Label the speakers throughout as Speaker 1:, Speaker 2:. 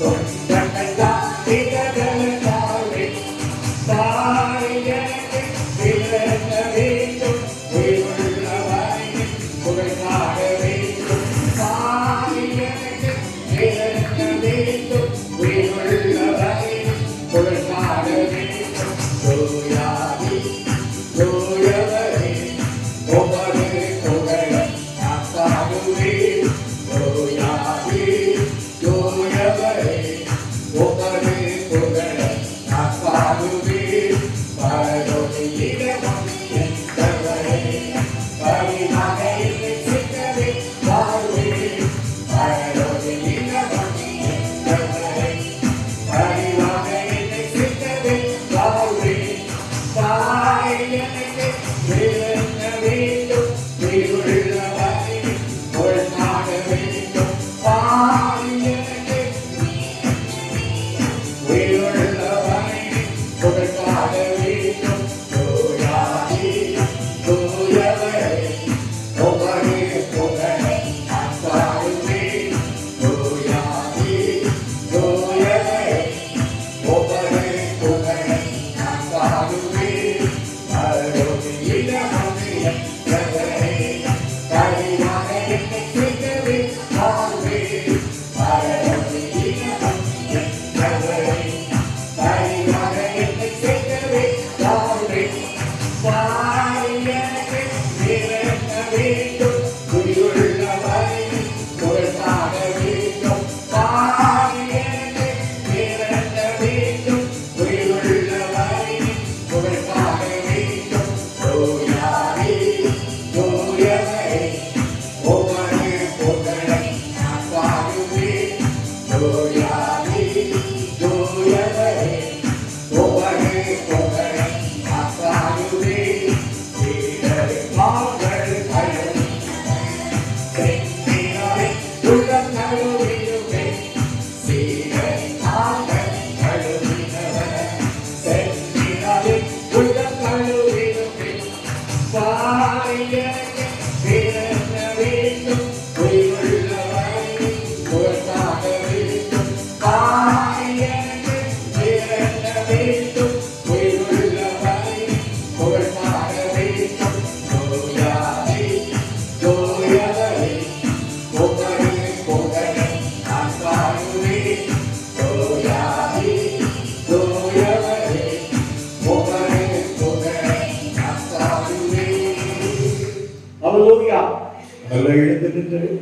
Speaker 1: Lord.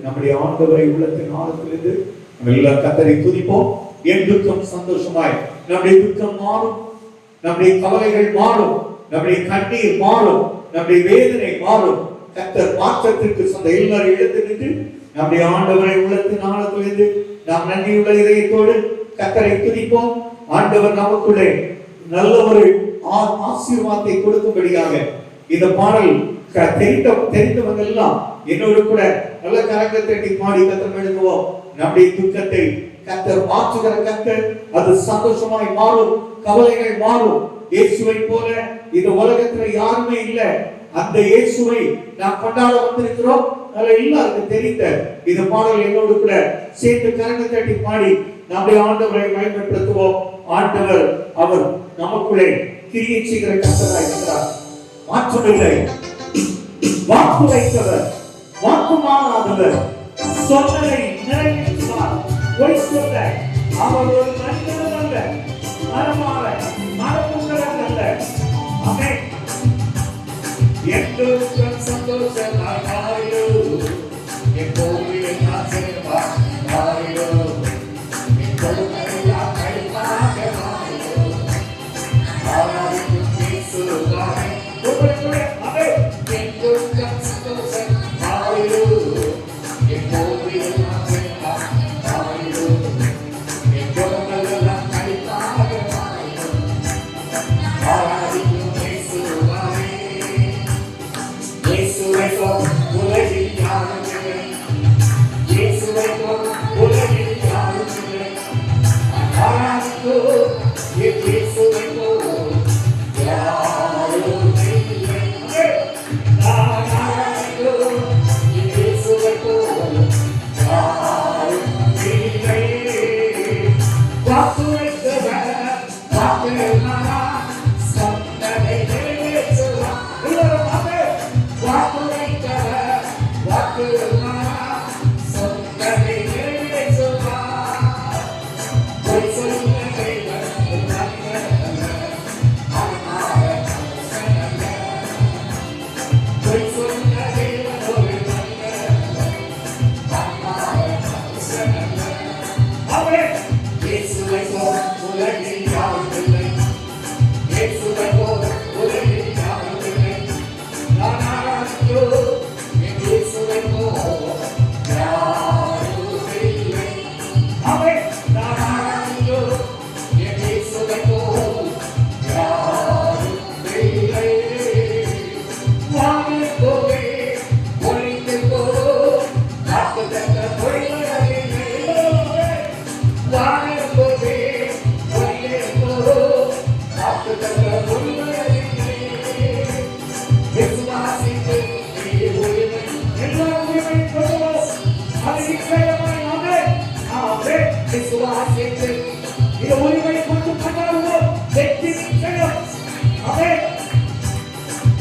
Speaker 1: நம்முடைய ஆண்டவரை உள்ளத்தின் ஆழத்திலிருந்து நம்ம எல்லாம் கத்தரை துதிப்போம். என் துக்கம் சந்தோஷமாய். நம்முடைய துக்கம் மாறும். நம்முடைய கவலைகள் மாறும். நம்முடைய கண்ணீர் மாறும். நம்முடைய வேதனை மாறும். கத்தர் மாற்றத்திற்கு சொந்த எல்லாரும் எழுந்து நின்று நம்முடைய ஆண்டவரை உள்ளத்தின் ஆழத்திலிருந்து நாம் நன்றியுள்ள இதயத்தோடு கத்தரை துதிப்போம். ஆண்டவர் நமக்குள்ளே நல்ல ஒரு ஆ- ஆசீர்வாதத்தை கொடுக்கும்படியாக இந்த பாடல் தெரிந்த தெரிந்தவங்க எல்லாம் என்னோடு கூட நல்ல கரங்க தட்டி பாடி கத்தம் எழுதுவோம் நம்முடைய துக்கத்தை கத்தர் மாற்றுகிற கத்தர் அது சந்தோஷமாய் மாறும் கவலைகள் மாறும். இயேசுவை போல இந்த உலகத்துல யாருமே இல்ல. அந்த இயேசுவை நாம் கொண்டாட வந்திருக்கிறோம். அதில் எல்லாருக்கும் தெரிந்த இந்த பாடல் என்னோடு கூட சேர்ந்து கரங்க தட்டி பாடி நம்முடைய ஆண்டவரை பயன்படுத்துவோம் ஆண்டவர் அவர் நமக்குள்ளே கிரியை செய்கிற கத்தராய் இருக்கிறார். மாற்றமில்லை. வாக்கு வைத்தவர் வாக்குமாறாதவர் சொன்னதை நிறைவேற்றுவார். பொய் சொல்ல அவர் ஒரு மனிதர் அல்ல மரமாற மரமுள்ளவர் அல்ல. அமே
Speaker 2: எங்களுக்கும் சந்தோஷமாய் எப்போது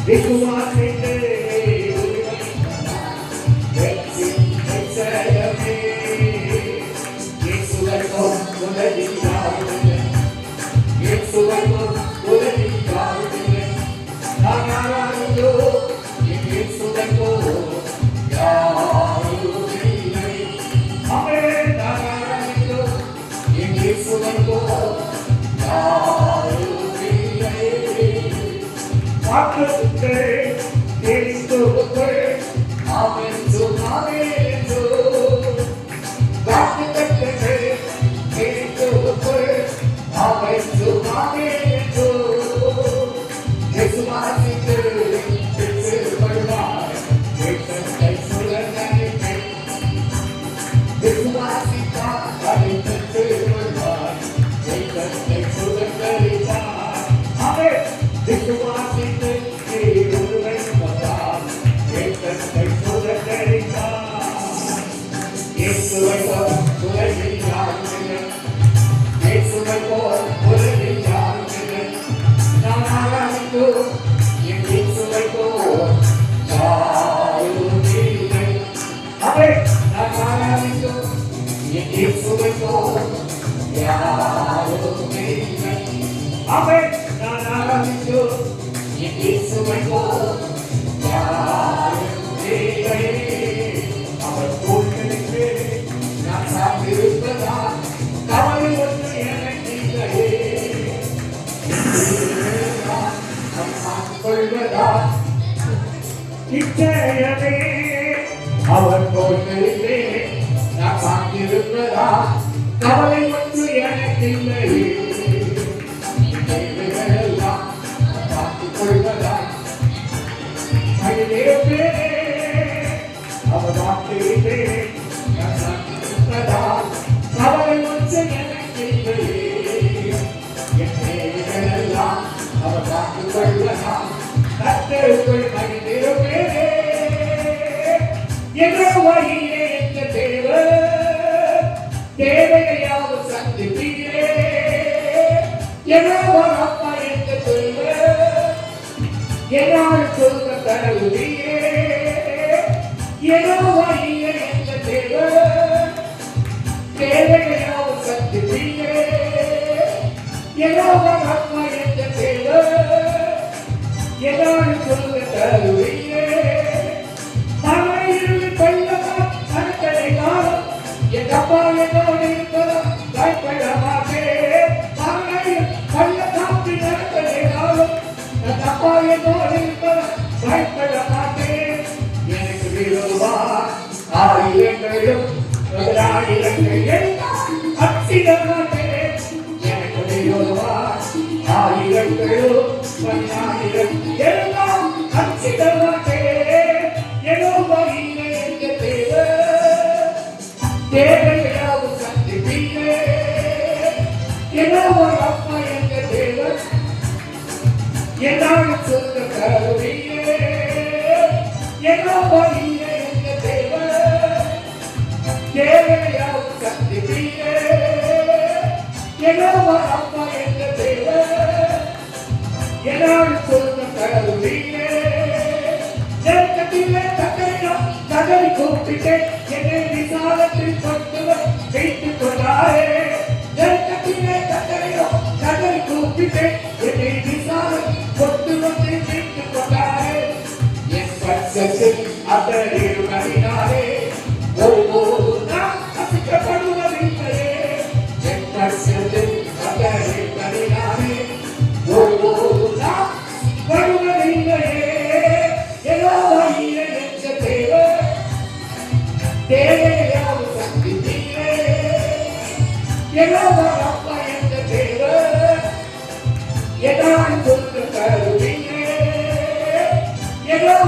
Speaker 1: Digo, நிச்சயமே
Speaker 2: அவர் கோயிலே நான் கவலை ஒன்று எனக்கு இல்லை அவர் வார்த்தையிலே நான் பார்த்திருப்பதா? என்ற வழியிலே என்ற தேவ தேவையாவது சந்திப்பீரே என்னவர் அப்பா என்று சொல்வ என்னால் சொல்ல தருவீரே ஏதோ வழியில் என்ற தேவ தேவையாவது சந்திப்பீரே என்னவர் அப்பா அதரில் மறினாரே ஓ ஓ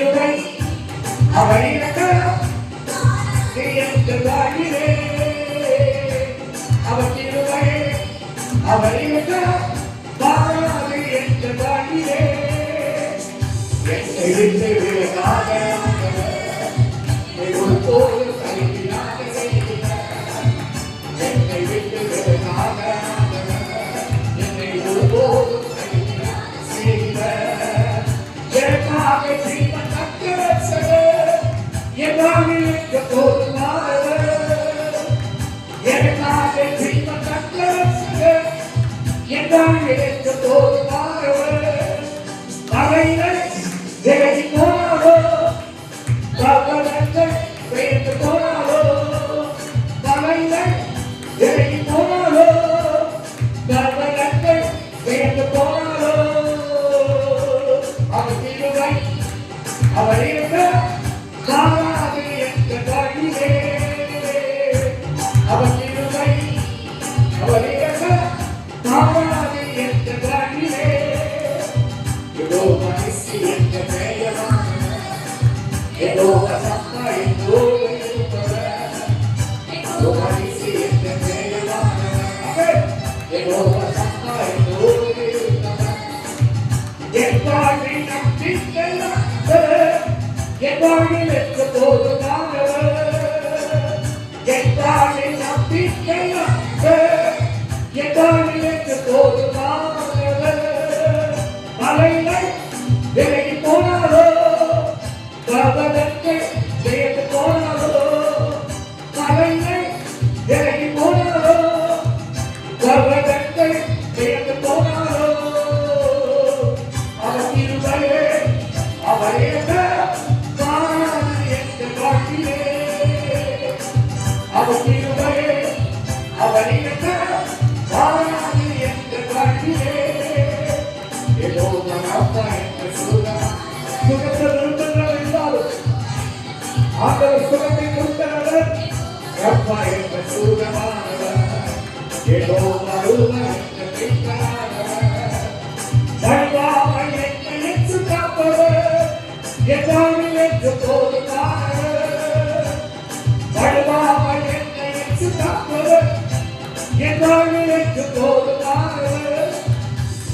Speaker 2: விடுவை அவளை அவள் திருவை என்று Dale, esto todo.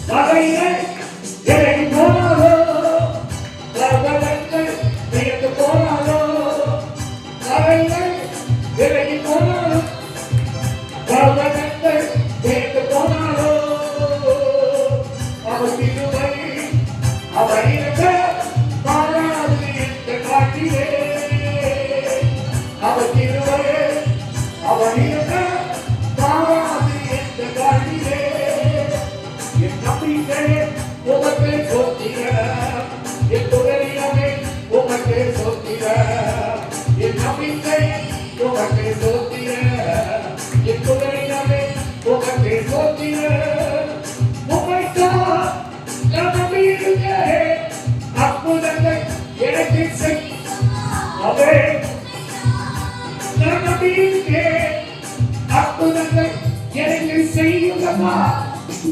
Speaker 2: Maka.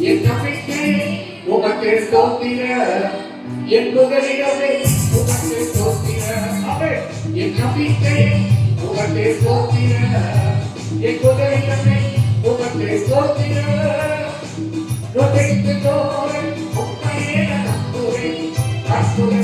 Speaker 2: என் நம்பிக்கை உமக்கு ஸ்தோத்திர என் புகழிடமே உமக்கு ஸ்தோத்திர அவே என் நம்பிக்கை உமக்கு ஸ்தோத்திர என் புகழிடமே உமக்கு ஸ்தோத்திர நொதைத்து தோறை உம்மையே நம்புவேன்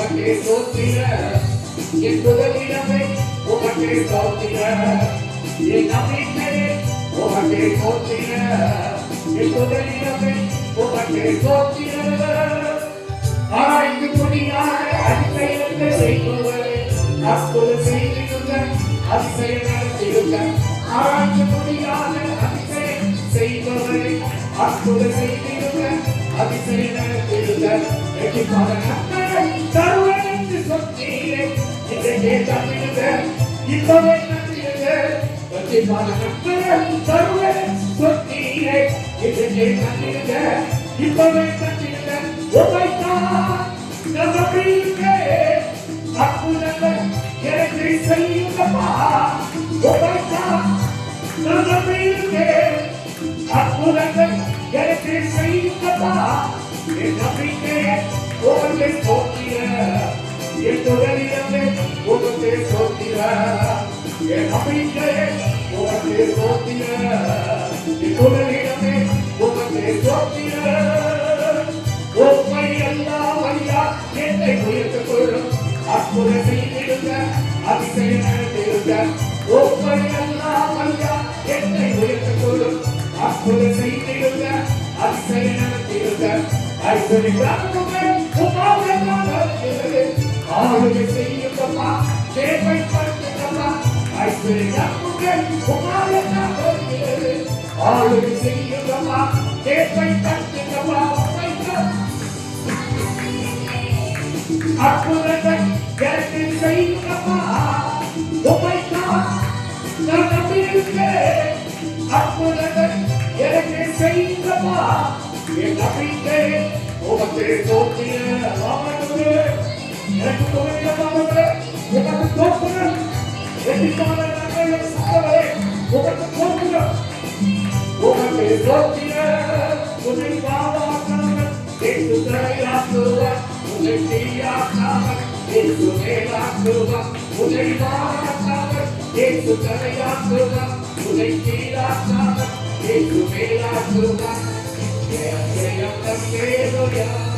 Speaker 2: உமக்கே குறித்து என் வாழ்க்கையில உமக்கே அற்புதம் என் நம்பிக்கையே உமக்கே சோத்திர. என் புதவிடமே உமக்கே சோத்திர. ஆராய்ந்து முடியாத அதிசயத்தை செய்பவரே அற்புத செய்திருந்த அதிசயம் நடத்திருந்த ஆராய்ந்து முடியாத அதிசயம் செய்பவரே அற்புத செய்திருந்த அதிசயம் நடத்திருந்த ಸರ್ವೈಂದ ಸ್ವತ್ತಿಯೇ ಇದಕ್ಕೆ ತಪ್ಪಿದೆ ಇಲ್ಲವೇ ನಂಬಿದೆ ಪ್ರತಿಪಾದಕತ್ತರ ಸರ್ವೈಂದ ಸ್ವತ್ತಿಯೇ ಇದಕ್ಕೆ ತಪ್ಪಿದೆ ಇಲ್ಲವೇ ನಂಬಿದೆ ಓ ಮೈತ ನಮ್ಮ ಪ್ರೀತಿಗೆ ಅಪ್ಪುನಲ್ಲ ಕೆರೆ ಸೈಯುಗಪ್ಪ ಓ ಮೈತ ನಮ್ಮ ಪ್ರೀತಿಗೆ ಅಪ್ಪುನಲ್ಲ ಕೆರೆ ಸೈಯುಗಪ್ಪ ನಮ್ಮ ಪ್ರೀತಿಗೆ உமக்கு சோத்திர என் துறையிலே உமக்கு சோத்திர என் நம்பிக்கையை உமக்கு சோத்திர என் துறையிலே உமக்கு சோத்திர உண்மை எல்லாம் ஐயா என்னை உயர்த்துக் கொள்ளும். அற்புத செய்திருக்க அதிசயம் நடத்திருக்க உண்மை எல்லாம் ஐயா என்னை உயர்த்துக் கொள்ளும். அற்புத செய்திருக்க அதிசயம் நடத்திருக்க ஆளுகை செய்யுங்கப்பா சேவைப்படுத்துங்கப்பா ஐஸ்வர்யமுடன் எனக்கு செய்யுங்கப்பா என் நம்பிக்கை உமக்கு தோற்றிய மாமனே एक तुम्हें ये काम होता है ये काम तुम दोस्त हो ना एक दिन तुम्हारा नाम है ये सबका है वो काम तुम दोस्त हो ना वो काम मेरे दोस्त ही है मुझे बाबा नाम एक दूसरा याद करूँगा मुझे तेरा नाम एक दूसरे याद करूँगा मुझे बाबा नाम
Speaker 1: एक दूसरा याद करूँगा मुझे तेरा नाम एक दूसरे याद करूँगा Yeah, yeah, yeah, yeah, yeah.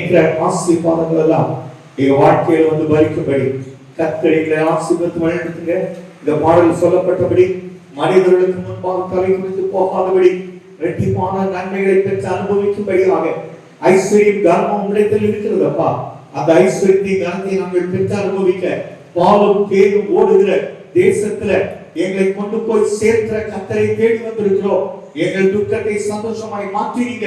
Speaker 1: நினைக்கிற ஆசீர்வாதங்கள் எல்லாம் எங்க வாழ்க்கையில வந்து பலிக்கும்படி கத்தரைகளை ஆசீர்வத்து வழிநடத்துங்க. இந்த பாடல் சொல்லப்பட்டபடி மனிதர்களுக்கு முன்பாக தலை குறித்து போகாதபடி ரெட்டிப்பான நன்மைகளை பெற்று அனுபவிக்கும்படியாக ஐஸ்வர்யம் கர்மம் உடைத்தல் இருக்கிறது அப்பா. அந்த ஐஸ்வர்யத்தை கனத்தை நாங்கள் பெற்று அனுபவிக்க பாலும் தேரும் ஓடுகிற தேசத்துல எங்களை கொண்டு போய் சேர்க்கிற கத்தரை தேடி வந்திருக்கிறோம். எங்கள் துக்கத்தை சந்தோஷமாய் மாற்றினீங்க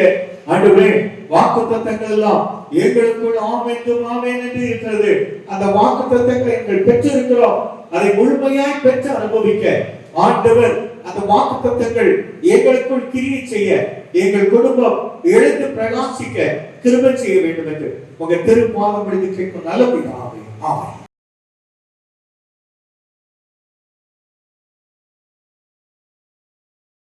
Speaker 1: ஆண்டவரே வாக்கு தத்தங்கள் எல்லாம் எங்களுக்குள் ஆம் ஆமேன் என்று இருக்கிறது. அந்த வாக்கு தத்தங்களை எங்கள் பெற்றிருக்கிறோம். அதை முழுமையாய் பெற்று அனுபவிக்க. ஆண்டவர் அந்த வாக்கு தத்தங்கள் எங்களுக்குள் கிரியை செய்ய எங்கள் குடும்பம் எழுந்து பிரகாசிக்க கிருபை செய்ய வேண்டும் என்று உங்க திருப்பாதம் எழுதி கேட்கும் நல்ல பிதாவே. ஆமென்.